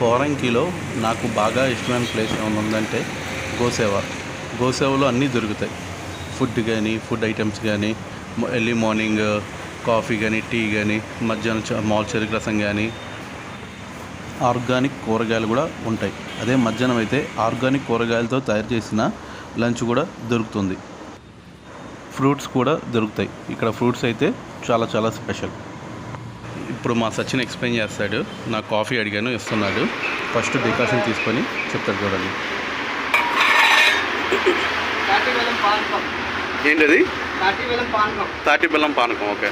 పోరంకిలో నాకు బాగా ఇష్టమైన ప్లేస్ ఏమైనా ఉందంటే గోసేవ. గోసేవలో అన్నీ దొరుకుతాయి. ఫుడ్ కానీ ఫుడ్ ఐటమ్స్ కానీ ఎర్లీ మార్నింగ్ కాఫీ కానీ టీ కానీ మధ్యాహ్నం మాల్ చెరుకు రసం కానీ ఆర్గానిక్ కూరగాయలు కూడా ఉంటాయి. అదే మధ్యాహ్నం అయితే ఆర్గానిక్ కూరగాయలతో తయారు చేసిన లంచ్ కూడా దొరుకుతుంది. ఫ్రూట్స్ కూడా దొరుకుతాయి. ఇక్కడ ఫ్రూట్స్ అయితే చాలా చాలా స్పెషల్. ఇప్పుడు మా సచిన్ ఎక్స్ప్లెయిన్ చేస్తాడు. నా కాఫీ అడిగాను ఇస్తున్నాడు. ఫస్ట్ డికాషన్ తీసుకొని చెప్తాడు చూడండి. ఏంటది? తాటి బెల్లం పానకం. ఓకే.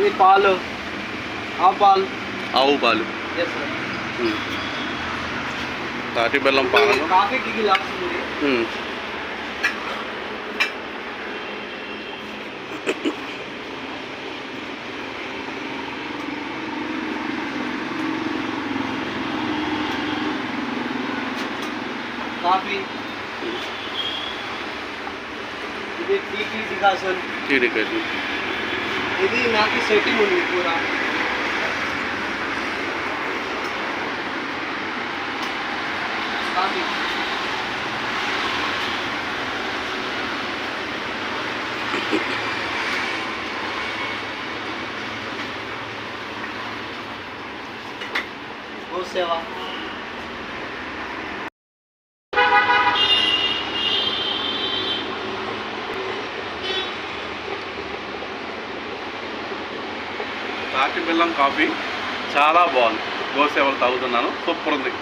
ఇది పాలు. ఆ పాలు. ఆవు పాలు. తాటి బెల్లం పానకం. కాఫీకి గిలాస్ ఉంది ఉమ్. కాఫీ ఇది టీకి డికాషన్ టీ డికాషన్ ఇది నాకు సెట్టింగ్ ఉంది పూరా కాఫీ గోసేవ తాటి బెల్లం కాఫీ చాలా బాగుంది. గోసేవలు తాగుతున్నాను సూపర్ ఉంది.